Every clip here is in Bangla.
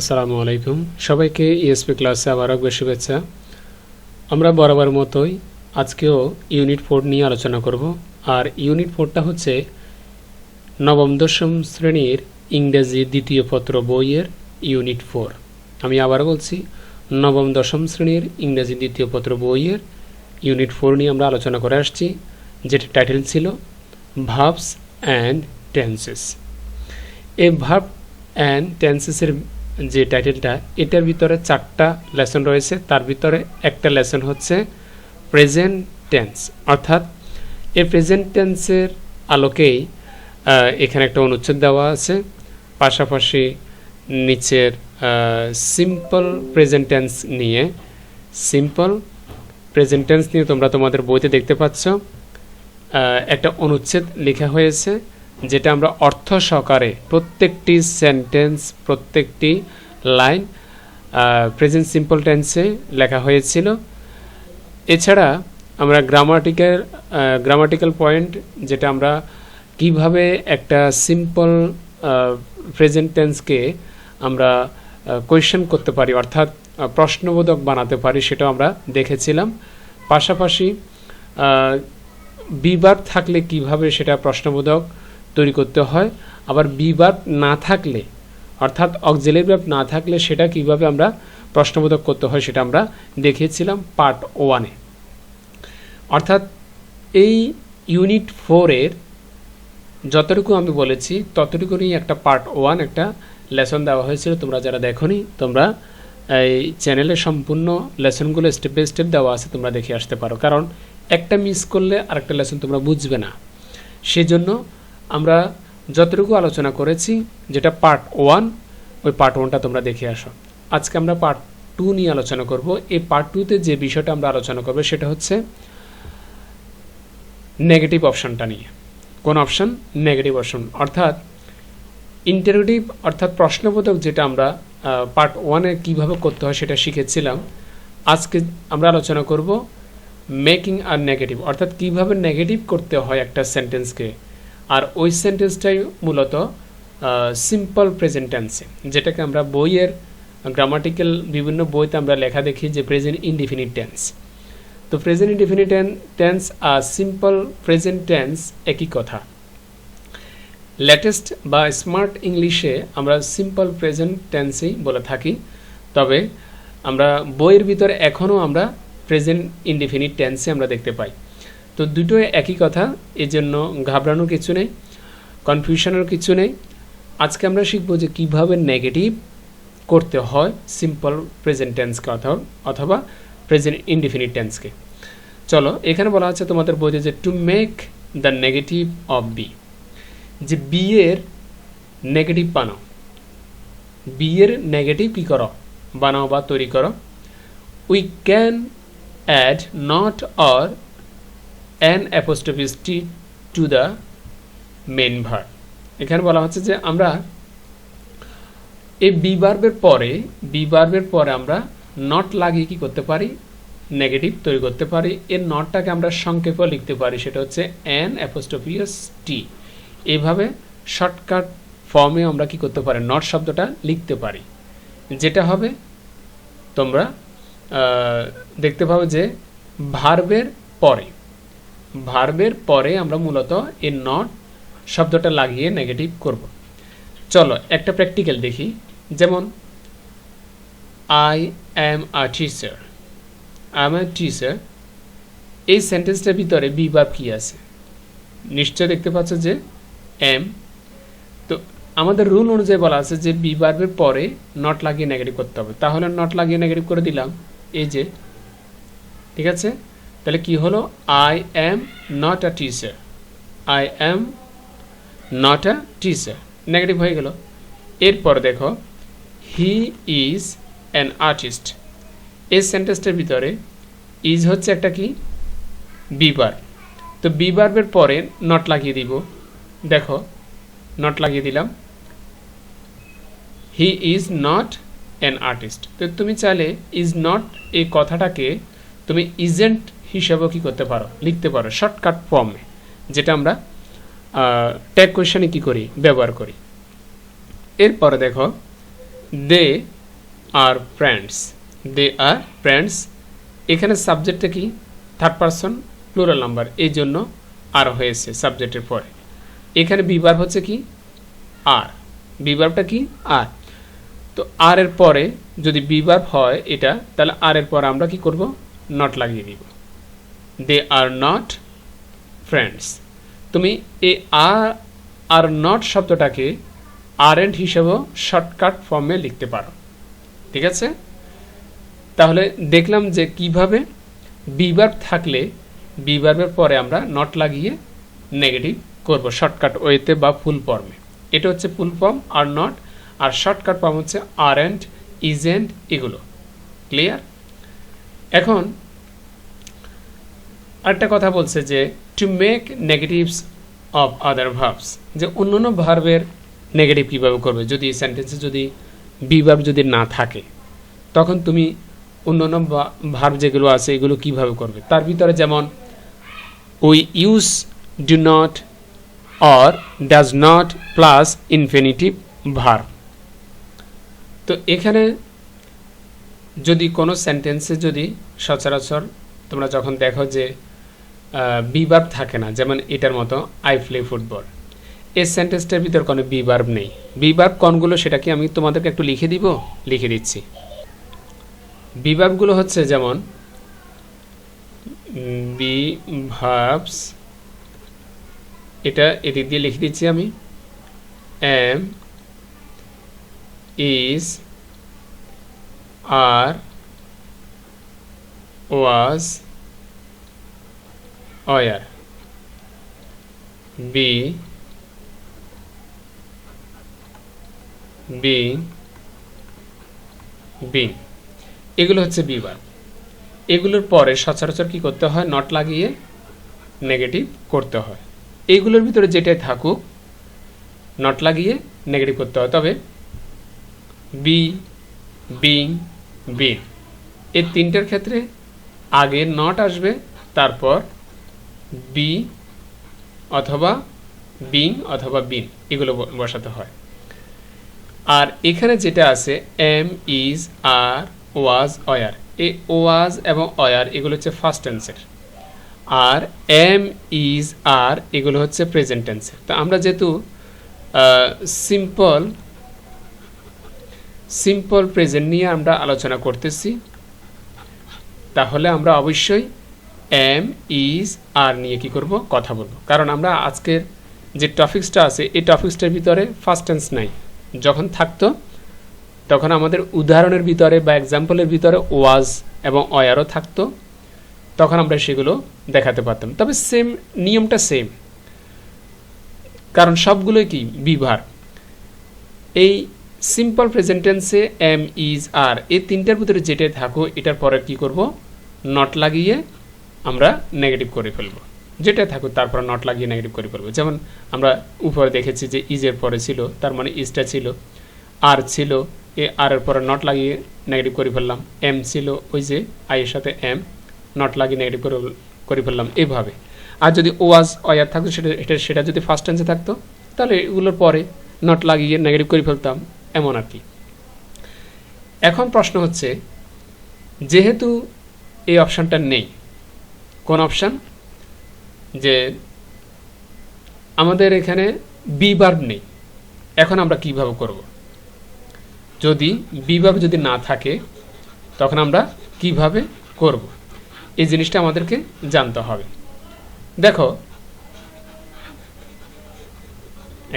আসসালামু আলাইকুম। সবাইকে ইএসপি ক্লাসে আবার একবার শুভেচ্ছা। আমরা বরাবর মতোই আজকেও ইউনিট ফোর নিয়ে আলোচনা করব। আর ইউনিট ফোরটা হচ্ছে নবম, দশম শ্রেণির ইংরেজি দ্বিতীয় পত্র বইয়ের ইউনিট ফোর আমি আবার বলছি, নবম, দশম শ্রেণির ইংরেজি দ্বিতীয় পত্র বইয়ের ইউনিট ফোর নিয়ে আমরা আলোচনা করে আসছি, যেটা টাইটেল ছিল ভাবস অ্যান্ড টেন্সেস এই ভাব অ্যান্ড টেন্সেসের যে টাইটেলটা, এটার ভিতরে চারটা লেসন রয়েছে। তার ভিতরে একটা লেসন হচ্ছে প্রেজেন্ট টেন্স অর্থাৎ এই প্রেজেন্ট টেন্সের আলোকেই এখানে একটা অনুচ্ছেদ দেওয়া আছে। পাশাপাশি নিচের সিম্পল প্রেজেন্ট টেন্স নিয়ে সিম্পল প্রেজেন্ট টেন্স নিয়ে তোমরা তোমাদের বইতে দেখতে পাচ্ছ। একটা অনুচ্ছেদ লেখা হয়েছে। যেটা আমরা অর্থ সহকারে প্রত্যেকটি সেন্টেন্স প্রত্যেকটি লাইন প্রেজেন্ট সিম্পল টেন্সে লেখা হয়েছিল। এছাড়া আমরা গ্রামাটিক্যাল গ্রামাটিক্যাল পয়েন্ট যেটা আমরা কীভাবে একটা সিম্পল প্রেজেন্ট টেন্সকে আমরা কোয়েশ্চেন করতে পারি, অর্থাৎ প্রশ্নবোধক বানাতে পারি সেটাও আমরা দেখেছিলাম। পাশাপাশি বিবার থাকলে কীভাবে সেটা প্রশ্নবোধক তৈরি করতে হয়। আবার বিবার না থাকলে, অর্থাৎ অক্সিলারি ভার্ব না থাকলে সেটা কীভাবে আমরা প্রশ্নবোধক করতে হয় সেটা আমরা দেখিয়েছিলাম পার্ট ওয়ানে অর্থাৎ এই ইউনিট ফোরের যতটুকু আমি বলেছি ততটুকু নিয়ে একটা পার্ট ওয়ান একটা লেসন দেওয়া হয়েছিল। তোমরা যারা দেখোনি, তোমরা এই চ্যানেলে সম্পূর্ণ লেসনগুলো স্টেপ বাই স্টেপ দেওয়া আছে, তোমরা দেখে আসতে পারো। কারণ একটা মিস করলে আরেকটা লেসন তোমরা বুঝবে না। সেজন্য আমরা যতটুকু আলোচনা করেছি, যেটা পার্ট ওয়ান ওই পার্ট ওয়ানটা তোমরা দেখে আসো। আজকে আমরা পার্ট টু নিয়ে আলোচনা করব। এই পার্ট টুতে যে বিষয়টা আমরা আলোচনা করব, সেটা হচ্ছে নেগেটিভ অপশনটা নিয়ে। কোন অপশন নেগেটিভ অপশন অর্থাৎ ইন্টারোগেটিভ অর্থাৎ প্রশ্নবোধক যেটা আমরা পার্ট ওয়ানে কীভাবে করতে হয় সেটা শিখেছিলাম। আজকে আমরা আলোচনা করব মেকিং আর নেগেটিভ অর্থাৎ কীভাবে নেগেটিভ করতে হয় একটা সেন্টেন্সকে আর ওই সেন্টেন্সটাই মূলত সিম্পল প্রেজেন্ট টেন্সে যেটাকে আমরা বইয়ের গ্রামাটিক্যাল বিভিন্ন বইতে আমরা লেখা দেখি যে প্রেজেন্ট ইনডিফিনিট টেন্স তো প্রেজেন্ট ইনডিফিনিট টেন্স আর সিম্পল প্রেজেন্ট টেন্স একই কথা। লেটেস্ট বা স্মার্ট ইংলিশে আমরা সিম্পল প্রেজেন্ট টেন্সেই বলে থাকি। তবে আমরা বইয়ের ভিতরে এখনও আমরা প্রেজেন্ট ইনডিফিনিট টেন্সে আমরা দেখতে পাই। তো দুটোই একই কথা এই জন্য ঘাবড়ানোর কিছু নেই কনফিউশনের কিছু নেই। আজকে আমরা শিখব যে কীভাবে নেগেটিভ করতে হয় সিম্পল প্রেজেন্ট টেন্সকে অথবা অথবা প্রেজেন্ট ইনডিফিনিট টেন্সকে চলো, এখানে বলা আছে তোমাদের বইতে যে to make the negative of be যে বিয়ের নেগেটিভ বানাও। বিয়ের নেগেটিভ কী করো? বানাও বা তৈরি করো। We can add not or an apostrophe T to the main verb এখানে বলা হচ্ছে যে আমরা এই বি বার্বের পরে বি বার্বের পরে আমরা নট লাগিয়ে কি করতে পারি? নেগেটিভ তৈরি করতে পারি। এর নটটাকে আমরা সংক্ষেপে লিখতে পারি। সেটা হচ্ছে অ্যান অ্যাপোস্টফিয়াস টি এইভাবে শর্টকাট ফর্মে আমরা কি করতে পারি? নট শব্দটা লিখতে পারি। যেটা হবে, তোমরা দেখতে পাবে যে ভার্বের পরে ভার্বের পরে আমরা মূলত এই নট শব্দটা লাগিয়ে নেগেটিভ করব। চলো একটা প্র্যাকটিক্যাল দেখি। যেমন I am a teacher I am a teacher এই সেন্টেন্সটার ভিতরে বি ভার্ব কি আছে? নিশ্চয় দেখতে পাচ্ছ যে এম তো আমাদের রুল অনুযায়ী বলা আছে যে বি ভার্বের পরে নট লাগিয়ে নেগেটিভ করতে হবে। তাহলে নট লাগিয়ে নেগেটিভ করে দিলাম। এই যে, ঠিক আছে? তাহলে কি হলো? I am not a teacher I am not a teacher negative হয়ে গেল। এরপর দেখো হি ইজ অ্যান আর্টিস্ট এই সেন্টেন্সটার ভিতরে ইজ হচ্ছে একটা কি? বিবার তো বিবার্বের পরে নট লাগিয়ে দিব। দেখো নট লাগিয়ে দিলাম। He is not an artist তো তুমি চাইলে ইজ নট এই কথাটাকে তুমি ইজেন্ট হিসাবেও কি করতে পারো? লিখতে পারো। শর্টকাট ফর্মে যেটা আমরা ট্যাগ কোয়েশনে কি করি? ব্যবহার করি। এরপরে দেখো দে আর ফ্রেন্ডস দে আর ফ্রেন্ডস এখানে সাবজেক্টটা কি? থার্ড পারসন প্লুরাল নাম্বার এই জন্য আর হয়েছে সাবজেক্টের পরে। এখানে বিবার হচ্ছে কি? আর বিভার্বটা কি? আর তো আর এর পরে যদি বিভার্ব হয় এটা, তাহলে আর এর পরে আমরা কি করব? নট লাগিয়ে দিব। দে আর নট ফ্রেন্ডস তুমি এই আর আর নট শব্দটাকে আর এন্ড হিসেবেও শর্টকাট ফর্মে লিখতে পারো। ঠিক আছে? তাহলে দেখলাম যে কীভাবে বিভার্ব থাকলে বিভার্বের পরে আমরা নট লাগিয়ে নেগেটিভ করব শর্টকাট ওয়েতে বা ফুল ফর্মে এটা হচ্ছে ফুল ফর্ম আর নট আর শর্টকাট ফর্ম হচ্ছে আর অ্যান্ড ইজ অ্যান্ড এগুলো। ক্লিয়ার এখন আরেকটা কথা বলছে যে to make negatives of other verbs যে অন্য অন্য ভার্বের নেগেটিভ কীভাবে করবে? যদি সেন্টেন্সে যদি বিভার্ব যদি না থাকে, তখন তুমি অন্য অন্য ভার্ব যেগুলো আছে, এগুলো কীভাবে করবে? তার ভিতরে যেমন we use do not or does not plus infinitive verb তো এখানে যদি কোনো সেন্টেন্সে যদি সচরাচর তোমরা যখন দেখো যে বিভার্ব থাকে না, যেমন এটার মতো আই প্লে ফুটবল এই সেন্টেন্সটার ভিতর কোনো বিভার্ব নেই। বিভার্ব কোনগুলো সেটা কি আমি তোমাদেরকে একটু লিখে দিব? লিখে দিচ্ছি। বিভার্বগুলো হচ্ছে যেমন বি ভার্বস এটা এদিক দিয়ে লিখে দিচ্ছি আমি। Am is are was were be being being এগুলো হচ্ছে বিবার এগুলোর পরে সচরাচর কি করতে হয়? নট লাগিয়ে নেগেটিভ করতে হয়। এইগুলোর ভিতরে যেটাই থাকুক নট লাগিয়ে নেগেটিভ করতে হয়। তবে বি বিং বিন এই তিনটার ক্ষেত্রে আগে নট আসবে, তারপর বি অথবা বিং অথবা বিন, এগুলো বসাতে হয়। আর এখানে যেটা আছে, am is are was were. এই ওয়াজ এবং অয়ার, এগুলো হচ্ছে ফার্স্ট টেন্সের। আর এম ইজ আর, এগুলো হচ্ছে প্রেজেন্ট টেন্সের। তো আমরা যেহেতু সিম্পল সিম্পল প্রেজেন্ট নিয়ে আমরা আলোচনা করতেছি, তাহলে আমরা অবশ্যই এম ইজ আর নিয়ে কি করব? কথা বলব। কারণ আমরা আজকের যে টপিক্সটা আছে, এই টপিক্সটার ভিতরে ফার্স্ট টেন্স নাই। যখন থাকতো, তখন আমাদের উদাহরণের ভিতরে বা এক্সাম্পলের ভিতরে ওয়াজ এবং অয়ারও থাকতো, তখন আমরা সেগুলো দেখাতে পারতাম। তবে সেম নিয়মটা সেম কারণ সবগুলোই কি? Be verb. এই সিম্পল প্রেজেন্টেন্সে এম ইজ আর এই তিনটার ভিতরে যেটাই থাকো এটার পরে কি করব? নট লাগিয়ে আমরা নেগেটিভ করে ফেলব। যেটা থাকুক, তারপর নট লাগিয়ে নেগেটিভ করে ফেলব। যেমন আমরা উপরে দেখেছি যে ইজের পরে ছিল, তার মানে ইজটা ছিল। আর ছিল, এ আর এর পরে নট লাগিয়ে নেগেটিভ করে ফেললাম। এম ছিল ওই যে আইয়ের সাথে এম নট লাগিয়ে নেগেটিভ করে করে ফেললাম এভাবে। আর যদি ওয়াজ অয়ার থাকতো, সেটা এটা সেটা যদি ফার্স্ট টেন্সে থাকতো, তাহলে এগুলোর পরে নট লাগিয়ে নেগেটিভ করে ফেলতাম, এমন আর কি। এখন প্রশ্ন হচ্ছে, যেহেতু এই অপশানটা নেই কোন অপশান যে আমাদের এখানে বিবার নেই। এখন আমরা কীভাবে করব? যদি বিভাগ যদি না থাকে, তখন আমরা কীভাবে করব? এই জিনিসটা আমাদেরকে জানতে হবে। দেখো,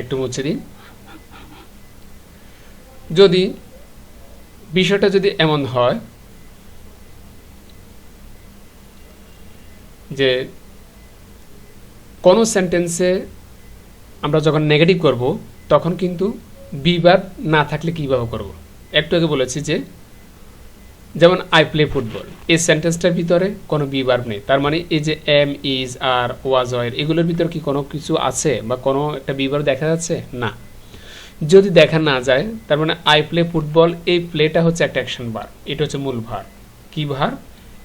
একটু মুছে দিন যদি বিষয়টা যদি এমন হয় যে কোনো সেন্টেন্সে আমরা যখন নেগেটিভ করব, তখন কিন্তু বিবার না থাকলে কীভাবে করব? একটু আগে বলেছি যে, যেমন আই প্লে ফুটবল এই সেন্টেন্সটার ভিতরে কোনো বিবার নেই। তার মানে এই যে এম ইজ আর ওয়াজ ওয়ের এগুলোর ভিতরে কি কোনো কিছু আছে বা কোনো একটা বিবার দেখা যাচ্ছে? না। যদি দেখা না যায়, তার মানে আই প্লে ফুটবল এই প্লেটা হচ্ছে একটা অ্যাকশন বার এটা হচ্ছে মূল ভার কি ভার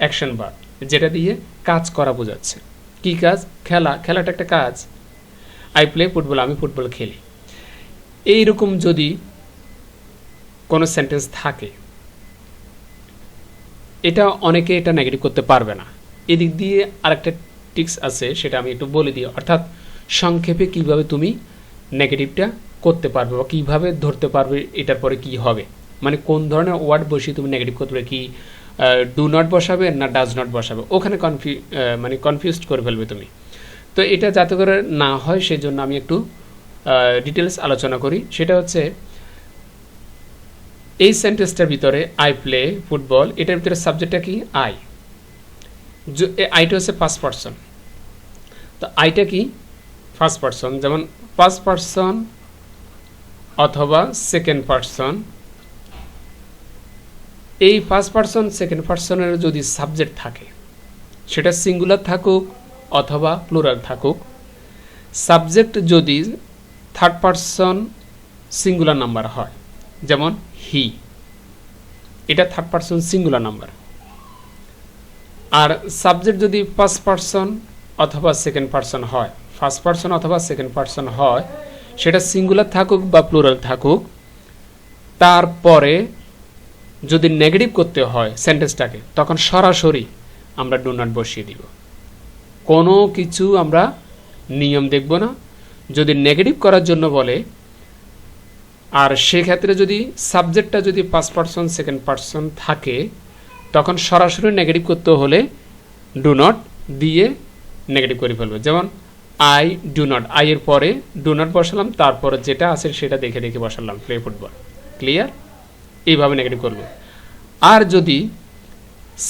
অ্যাকশন বার যেটা দিয়ে কাজ করা বোঝাচ্ছে। কি কাজ? খেলা। খেলাটা একটা কাজ। আই প্লে ফুটবল আমি ফুটবল খেলি। এইরকম যদি কোনো সেন্টেন্স থাকে, এটা অনেকে এটা নেগেটিভ করতে পারবে না। এদিক দিয়ে আরেকটা টিক্স আছে, সেটা আমি একটু বলে দিই। অর্থাৎ সংক্ষেপে কীভাবে তুমি নেগেটিভটা করতে পারবে বা কীভাবে ধরতে পারবে, এটার পরে কি হবে? মানে কোন ধরনের ওয়ার্ড বসিয়ে তুমি নেগেটিভ করতে পারবে? কি ডু নট বসাবে না ডাজ নট বসাবে। ওখানে কনফিউ মানে কনফিউজড করে ফেলবে তুমি। তো এটা যাতে করে না হয় সেই জন্য আমি একটু ডিটেলস আলোচনা করি। সেটা হচ্ছে, এই সেন্টেন্সটার ভিতরে আই প্লে ফুটবল এটার ভিতরে সাবজেক্টটা কি? আই আইটা হচ্ছে ফার্স্ট পার্সন তো আইটা কি? ফার্স্ট পার্সন যেমন ফার্স্ট পার্সন অথবা সেকেন্ড পার্সন এই ফার্স্ট পার্সন সেকেন্ড পার্সনের যদি সাবজেক্ট থাকে, সেটা সিঙ্গুলার থাকুক অথবা প্লুরাল থাকুক সাবজেক্ট যদি থার্ড পার্সন সিঙ্গুলার নাম্বার হয়, যেমন হি এটা থার্ড পার্সন সিঙ্গুলার নাম্বার আর সাবজেক্ট যদি ফার্স্ট পার্সন অথবা সেকেন্ড পার্সন হয় ফার্স্ট পার্সন অথবা সেকেন্ড পার্সন হয়, সেটা সিঙ্গুলার থাকুক বা প্লুরাল থাকুক, তারপরে যদি নেগেটিভ করতে হয় সেন্টেন্সটাকে তখন সরাসরি আমরা ডো নট বসিয়ে দিব। কোনো কিছু আমরা নিয়ম দেখব না। যদি নেগেটিভ করার জন্য বলে, আর সেক্ষেত্রে যদি সাবজেক্টটা যদি ফার্স্ট পার্সন সেকেন্ড পার্সন থাকে, তখন সরাসরি নেগেটিভ করতে হলে ডু নট দিয়ে নেগেটিভ করে ফেলবে। যেমন আই ডু নট আই এর পরে ডু নট বসালাম, তারপরে যেটা আছে সেটা দেখে দেখে বসালাম প্লে ফুটবল ক্লিয়ার এইভাবে নেগেটিভ করবে। আর যদি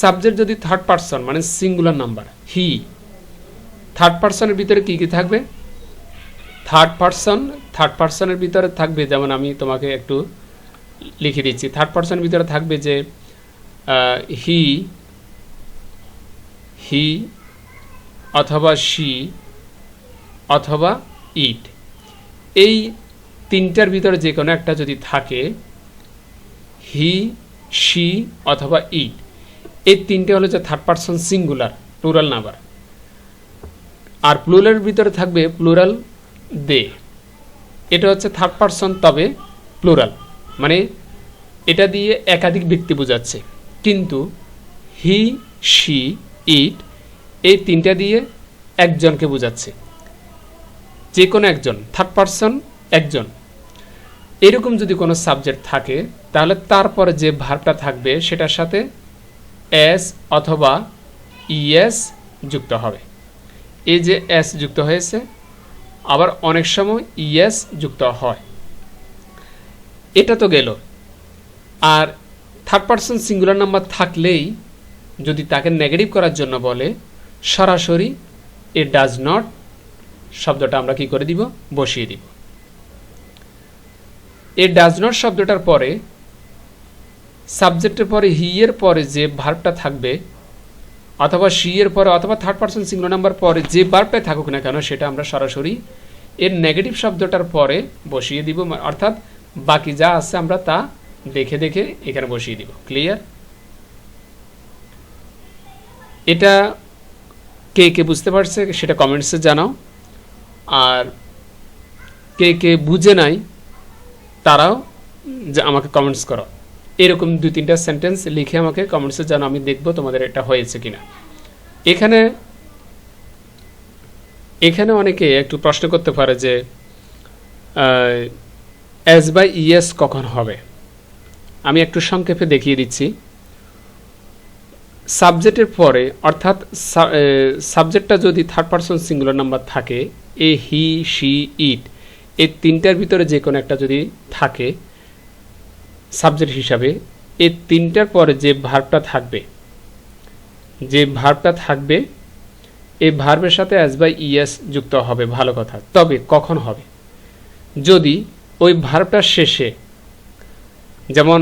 সাবজেক্ট যদি থার্ড পার্সন মানে সিঙ্গুলার নাম্বার হি থার্ড পার্সনের ভিতরে কি কি থাকবে? থার্ড পার্সন থার্ড পার্সনের ভিতরে থাকবে, যেমন আমি তোমাকে একটু লিখে দিচ্ছি। থার্ড পার্সনের ভিতরে থাকবে যে হি হি অথবা শি অথবা ইট এই তিনটার ভিতরে যে কোনো একটা যদি থাকে হি শি অথবা ইট এই তিনটে হলো যে third person singular plural number আর প্লুরালের ভিতরে থাকবে প্লুরাল দে এটা হচ্ছে থার্ড পার্সন তবে প্লুরাল মানে এটা দিয়ে একাধিক ব্যক্তি বোঝাচ্ছে। কিন্তু হি শি ইট এই তিনটা দিয়ে একজনকে বোঝাচ্ছে। যে কোনো একজন থার্ড পার্সন একজন। এরকম যদি কোনো সাবজেক্ট থাকে, তাহলে তারপরে যে ভার্বটা থাকবে, সেটার সাথে এস অথবা ইএস যুক্ত হবে। এই যে এস যুক্ত হয়েছে, আবার অনেক সময় ইএস যুক্ত হয়। এটা তো গেল। আর থার্ড পার্সন সিঙ্গুলার নাম্বার থাকলেই যদি তাকে নেগেটিভ করার জন্য বলে, সরাসরি এ ডাজ নট শব্দটা আমরা কি করে দিব? বসিয়ে দিব। এ ডাজ নট শব্দটার পরে সাবজেক্টের পরে হি এর পরে যে ভার্বটা থাকবে, অথবা এর পরে অথবা থার্ড পার্সন সিঙ্গুলার নাম্বার পরে যে ভার্বটাই থাকুক না কেন সেটা আমরা সরাসরি এর নেগেটিভ শব্দটার পরে বসিয়ে দিব, অর্থাৎ বাকি যা আছে আমরা তা দেখে দেখে এখানে বসিয়ে দিব। ক্লিয়ার এটা কে কে বুঝতে পারছে সেটা কমেন্টসে জানাও। আর কে কে বুঝে নাই তারাও যে আমাকে কমেন্টস করো। এরকম দুই তিনটা সেন্টেন্স লিখে আমাকে কমেন্টসে জানাও আমি দেখব তোমাদের এটা হয়েছে কিনা। এখানে এখানে অনেকে একটু প্রশ্ন করতে পারে যে এস বাই ইএস কখন হবে? আমি একটু সংক্ষেপে দেখিয়ে দিচ্ছি। সাবজেক্টের পরে, অর্থাৎ সাবজেক্টটা যদি থার্ড পার্সন সিঙ্গুলার নাম্বার থাকে, এ, হি, শি, ইট এই তিনটার ভিতরে যে কোনো একটা যদি থাকে সাবজেক্ট হিসাবে, এই তিনটার পরে যে ভার্বটা থাকবে, যে ভার্বটা থাকবে, এই ভার্বের সাথে অ্যাজ বাই ইএস যুক্ত হবে, ভালো কথা। তবে কখন হবে? যদি ওই ভার্বটার শেষে, যেমন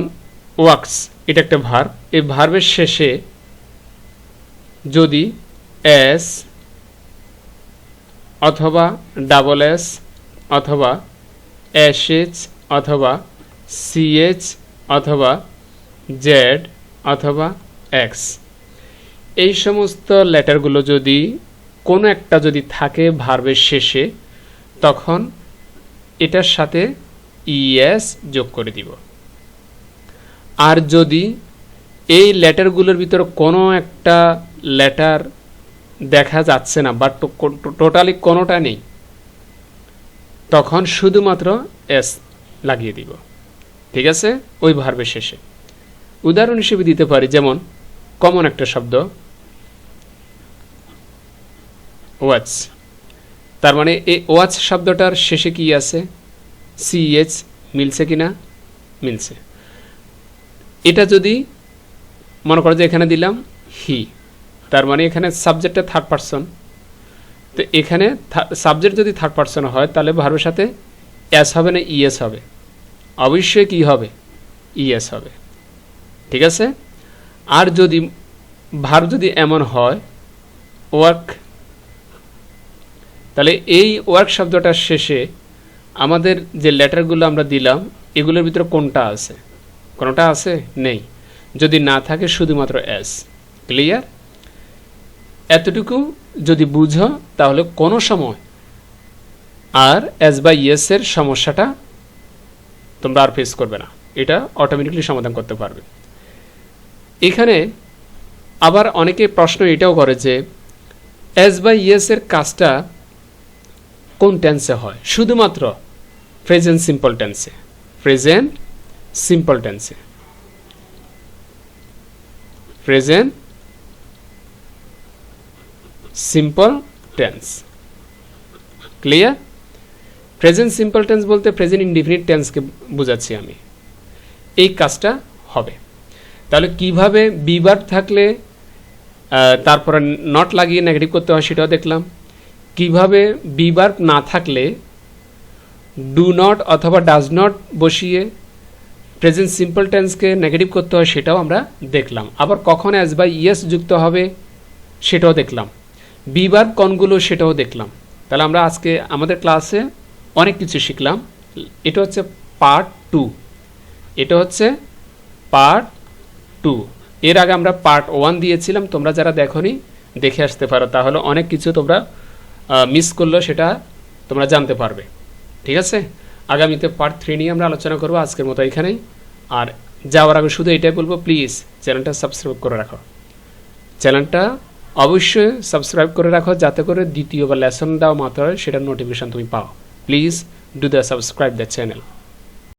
ওয়াক্স এটা একটা ভার্ব এই ভার্বের শেষে যদি এস অথবা ডাবল এস অথবা এস এইচ অথবা সিএইচ অথবা জেড অথবা এক্স এই সমস্ত লেটারগুলো যদি কোনো একটা যদি থাকে ভার্বের শেষে, তখন এটার সাথে ইএস যোগ করে দিব। আর যদি এই লেটারগুলোর ভিতরে কোনো একটা লেটার দেখা যাচ্ছে না বা টোটালি কোনোটা নেই তখন শুধুমাত্র এস লাগিয়ে দিব। ঠিক আছে? ওই ভার্বের শেষে। উদাহরণ হিসেবে দিতে পারি, যেমন কমন একটা শব্দ, ওয়াচ। তার মানে এই ওয়াচ শব্দটার শেষে কি আছে? সিএইচ মিলছে কিনা মিলছে। এটা যদি মনে করো যে এখানে দিলাম হি তার মানে এখানে সাবজেক্টটা থার্ড পারসন তো এখানে সাবজেক্ট যদি থার্ড পারসন হয়, তাহলে ভার্বের সাথে এস হবে না ইএস হবে। অবশ্যই কি হবে? ইএস হবে। ঠিক আছে? আর যদি ভার্ব যদি এমন হয় ওয়ার্ক তাহলে এই ওয়ার্ক শব্দটার শেষে আমাদের যে লেটারগুলো আমরা দিলাম, এগুলোর ভিতরে কোনটা আছে? কোনোটা আছে? নেই। যদি না থাকে, শুধুমাত্র এস ক্লিয়ার এতটুকু যদি বুঝো, তাহলে কোনো সময় আর এস বা ইয়েসের সমস্যাটা তোমরা আর ফেস করবে না। এটা অটোমেটিকলি সমাধান করতে পারবে। এখানে আবার অনেকে প্রশ্ন এটাও করে যে এস বা ইয়েসের কাজটা কোন টেন্সে হয়? শুধুমাত্র প্রেজেন্ট সিম্পল টেন্সে প্রেজেন্ট সিম্পল টেন্সে present simple tense clear present simple tense বলতে প্রেজেন্ট ইনডিফিনিট টেন্সকে বোঝাচ্ছি আমি। এই কাজটা হবে। তাহলে কীভাবে বিবার থাকলে তারপরে নট লাগিয়ে নেগেটিভ করতে হয় সেটাও দেখলাম। কীভাবে বিবার না থাকলে ডু নট অথবা ডাজ নট বসিয়ে প্রেজেন্ট সিম্পল টেন্সকে নেগেটিভ করতে হয় সেটাও আমরা দেখলাম। আবার কখন অ্যাজ বাই ইয়েস যুক্ত হবে, সেটাও দেখলাম। বিবার কনগুলো সেটাও দেখলাম। তাহলে আমরা আজকে আমাদের ক্লাসে অনেক কিছু শিখলাম। এটা হচ্ছে পার্ট টু এটা হচ্ছে পার্ট টু এর আগে আমরা পার্ট ওয়ান দিয়েছিলাম। তোমরা যারা দেখনি, দেখে আসতে পারো। তাহলে অনেক কিছু তোমরা মিস করলেও সেটা তোমরা জানতে পারবে। ঠিক আছে? আগামীতে পার্ট থ্রি নিয়ে আমরা আলোচনা করব আজকের মতো এখানেই। আর যাওয়ার আগে শুধু এটাই বলব প্লিজ চ্যানেলটা সাবস্ক্রাইব করে রাখো। চ্যানেলটা অবশ্যই সাবস্ক্রাইব করে রাখো, যাতে করে দ্বিতীয় বা লেসন দেওয়া মাত্র সেটার নোটিফিকেশান তুমি পাও। Please do the subscribe the channel